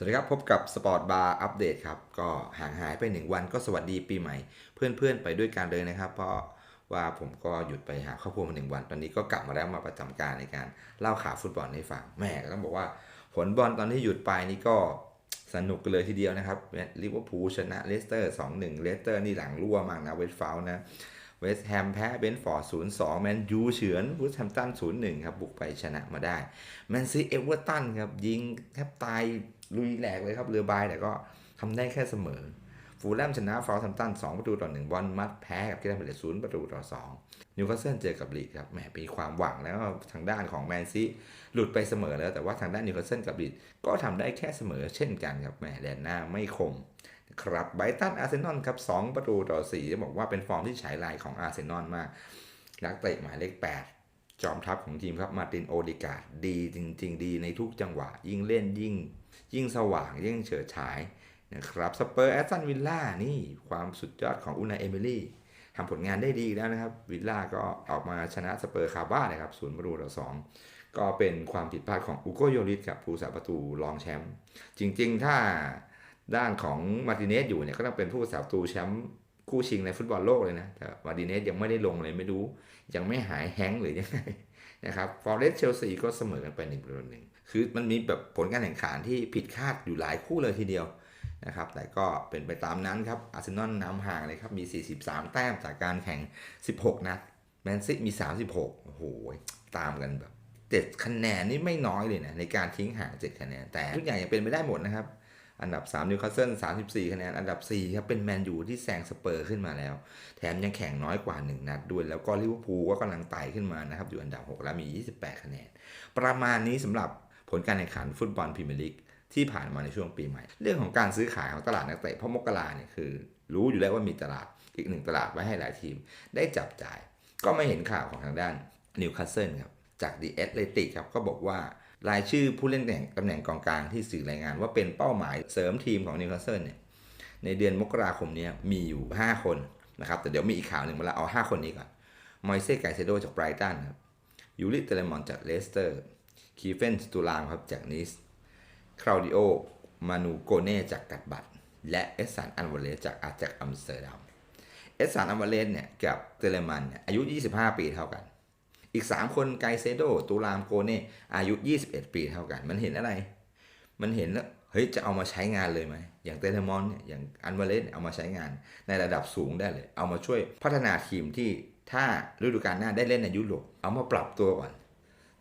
สวัสดีครับ พบกับสปอร์ตบาร์อัปเดตครับ ก็ห่างหายไป 1 วันก็สวัสดีปีใหม่ เพื่อนๆไปด้วยกันเลยนะครับ เพราะว่าผมก็หยุดไปหาครอบครัวมาหนึ่งวัน ตอนนี้ก็กลับมาแล้วมาประจำการในการเล่าข่าวฟุตบอลให้ฟังแม่ก็ต้องบอกว่า ผลบอลตอนที่หยุดไปนี่ก็สนุกเลยทีเดียวนะครับลิเวอร์พูลชนะเลสเตอร์ 2-1 เลสเตอร์นี่หลังรั่วมากนะเวสต์ฟาวล์นะเวสต์แฮมแพ้เบนฟอร์ด0-2 แมนยูเฉือนวูดแฮมป์ตัน0-1 ครับ บุกไปชนะมาได้ แมนซีเอเวอร์ตันครับ ยิงแทบตาย ลุยแหลกเลยครับเรือบายแต่ก็ทำได้แค่เสมอ ฟูลแลมชนะฟาวแฮมตัน2ประตูต่อ1บอลมัดแพ้กับที่ได้ไปเลย0ประตูต่อ2นิวคาสเซิลเจอกับลีดครับแหมมีความหวังแล้วทางด้านของแมนซีหลุดไปเสมอแล้วแต่ว่าทางด้านนิวคาสเซิลกับลีดก็ทำได้แค่เสมอเช่นกันครับแหมแดนหน้าไม่คมครับไบตันอาร์เซนอลครับ2ประตูต่อ4จะบอกว่าเป็นฟอร์มที่ฉายลายของอาร์เซนอลมากนักเตะหมายเลข8 จอมทัพของทีมครับมาตินโอดิกาดดีจริง ๆ ดีในทุกจังหวะ ยิ่งเล่นยิ่ง ยิ่งสว่างยิ่งเฉิดฉายนะครับสเปอร์แอสตันวิลล่านี่ความสุดยอดของอุนาเอมิลี่ทำผลงานได้ดีแล้วนะครับ วิลล่าก็ออกมาชนะสเปอร์คาบ้านะครับศูนย์ประตูต่อสองก็เป็นความผิดพลาดของอุโกโยริสกับผู้สาประตูรองแชมป์จริง ๆ ถ้าด้านของมาติเนสอยู่เนี่ยก็ต้องเป็นผู้สาประตูแชมป์ คู่ชิงในฟุตบอลโลกเลยนะ แต่มาร์ติเนสยังไม่ได้ลงเลยไม่รู้ ยังไม่หายแฮงหรือยังไงนะครับฟอร์เรสเชลซีก็เสมอกันไปหนึ่งประตูหนึ่งคือมันมีแบบผลการแข่งขันที่ผิดคาดอยู่หลายคู่เลยทีเดียวนะครับ แต่ก็เป็นไปตามนั้นครับอาร์เซนอลนำห่างเลยครับ มี 43 แต้มจากการแข่ง 16 นัดแมนซิมี 36 โอ้โห ตามกันแบบเจ็ดคะแนนนี่ไม่น้อยเลยนะ ในการทิ้งห่างเจ็ดคะแนน แต่ทุกอย่างยังเป็นไปได้หมดนะครับ อันดับ3นิวคาสเซิล34 คะแนน อันดับ4ครับเป็นแมนยูที่แซงสเปอร์ขึ้นมาแล้ว แถมยังแข่งน้อยกว่า 1 นัดด้วย แล้วก็ลิเวอร์พูลก็กำลังไต่ขึ้นมานะครับ อยู่อันดับ 6 แล้วมี 28 คะแนน ประมาณนี้สำหรับผลการแข่งขันฟุตบอลพรีเมียร์ลีกที่ผ่านมาในช่วงปีใหม่ เรื่องของการซื้อขายของตลาดนักเตะเพราะมกราเนี่ยคือ รู้อยู่แล้วว่ามีตลาดอีกหนึ่งตลาดไว้ให้หลายทีม ได้จับจ่าย ก็ไม่เห็นข่าวของทางด้านนิวคาสเซิลครับจากดีเอสเลติกครับก็บอกว่า รายชื่อผู้เล่นตำแหน่งตำแหน่งกองกลางที่สื่อรายงานว่าเป็นเป้าหมายเสริมทีมของนิวคาสเซิลเนี่ยในเดือนมกราคมนี้มีอยู่ 5 คนนะครับแต่เดี๋ยวมีอีกข่าวหนึ่งมาแล้วเอา 5 คนนี้ก่อนมอยเซ่ไกเซโดจากไบรตันครับยูริเตเลมอนจากเลสเตอร์คีเฟนสตูลามครับจากนิสคราวดิโอมานูโกเน่จากกัดบัตและเอสซานอันวาเลสจากอาจากอัมสเตอร์ดัมเอสซานอันวาเลสเนี่ยกับเตเลมันเนี่ยอายุ 25 ปีเท่ากัน อีก 3 คนไกเซโดตูรามโกเน่อายุ 21 ปีเท่ากัน มันเห็นอะไร มันเห็นแล้วเฮ้ยจะเอามาใช้งานเลยไหมอย่างเตเลมอนเนี่ยอย่างอันเวเลสเอามาใช้งานในระดับสูงได้เลย เอามาช่วยพัฒนาทีมที่ถ้าฤดูกาลหน้าได้เล่นในยุโรปเอามาปรับตัวก่อน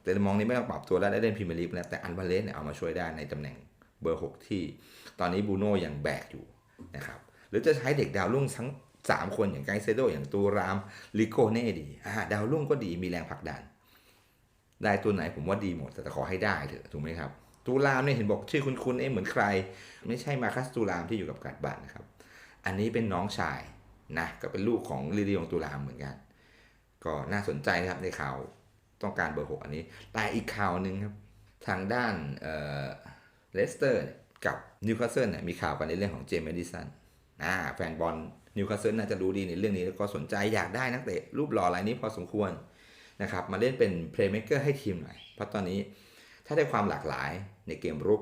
เตเลมอนนี่ไม่ต้องปรับตัวแล้วได้เล่นพรีเมียร์ลีกแล้วแต่อันเวเลสเนี่ยเอามาช่วยได้ในตำแหน่งเบอร์ 6 ที่ ตอนนี้บูโน่ยังแบกอยู่นะครับหรือจะใช้เด็กดาวรุ่งทั้ง 3 คนอย่างไกเซโดอย่างตูรามลิโกเน่ดีอ่าดาวรุ่งก็ดีมีแรงผลักดัน ได้ตัวไหนผมว่าดีหมด แต่ขอให้ได้เถอะถูกไหมครับตูรามเนี่ยเห็นบอกชื่อคุณๆเอ๊ะเหมือนใคร ไม่ใช่มาคัสตูรามที่อยู่กับกัดบัตนะครับ อันนี้เป็นน้องชายนะก็เป็นลูกของลิเดียงตูรามเหมือนกัน ก็น่าสนใจนะครับในข่าวต้องการเบอร์หกอันนี้ แต่อีกข่าวหนึ่งครับ ทางด้านเออเลสเตอร์กับนิวคาสเซิลเนี่ยมีข่าวกันในเรื่องของเจมส์แมดิสัน อ่าแฟนบอลนิวคาสเซิลน่าจะรู้ดีในเรื่องนี้แล้วก็สนใจอยากได้นักเตะรูปหล่อรายนี้พอสมควรนะครับมาเล่นเป็นเพลย์เม k เกอร์ให้ทีมหน่อย เพราะตอนนี้ถ้าได้ความหลากหลายในเกมรุก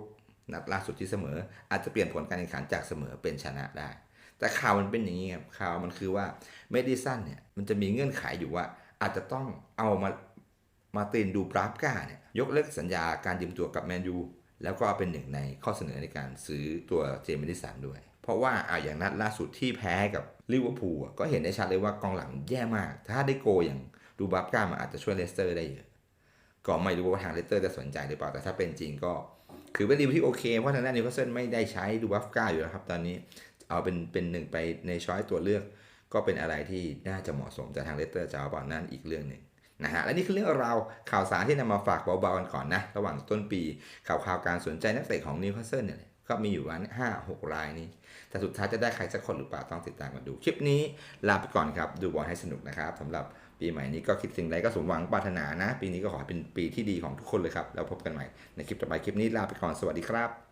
นัดล่าสุดที่เสมอ อาจจะเปลี่ยนผลการแข่งขันจากเสมอเป็นชนะได้ แต่ข่าวมันเป็นอย่างนี้ครับข่าวมันคือว่าเมดิสันเนี่ยมันจะมีเงื่อนไขอยู่ว่า อาจจะต้องเอามามาตินดูบราฟกาเนี่ยยกเลิกสัญญาการยืมตัวกับแมนยูแล้วก็เป็นหนึ่งในข้อเสนอในการซื้อตัวเจมส์ดิสันด้วย เพราะว่าเอาอย่างนัดล่าสุดที่แพ้กับลิเวอร์พูลก็เห็นได้ชัดเลยว่ากองหลังแย่มาก ถ้าได้โกอย่างดูบัฟก้ามันอาจจะช่วยเลสเตอร์ได้เยอะก็ไม่รู้ว่าทางเลสเตอร์จะสนใจหรือเปล่าแต่ถ้าเป็นจริงก็ คือเป็นดีลที่โอเค เพราะทางด้านนิวคาสเซิลไม่ได้ใช้ดูบัฟก้าอยู่แล้วครับ ตอนนี้เอาเป็นเป็นหนึ่งไปในช้อยตัวเลือก ก็เป็นอะไรที่น่าจะเหมาะสมแต่ทางเลสเตอร์จะเอาเปล่านั่นอีกเรื่องหนึ่งนะฮะและนี่คือเรื่องราวข่าวสารที่นำมาฝากเบาๆกันก่อนนะ ระหว่างต้นปีข่าวข่าวการสนใจนักเตะของนิวคาสเซิลเนี่ย ก็มีอยู่วันห้าหกรายนี้ แต่สุดท้ายจะได้ใครสักคนหรือเปล่าต้องติดตามกันดู คลิปนี้ลาไปก่อนครับ ดูบอลให้สนุกนะครับสำหรับปีใหม่นี้ก็คิดสิ่งใดก็สมหวังปรารถนานะ ปีนี้ก็ขอเป็นปีที่ดีของทุกคนเลยครับ แล้วพบกันใหม่ในคลิปต่อไปคลิปนี้ลาไปก่อนสวัสดีครับ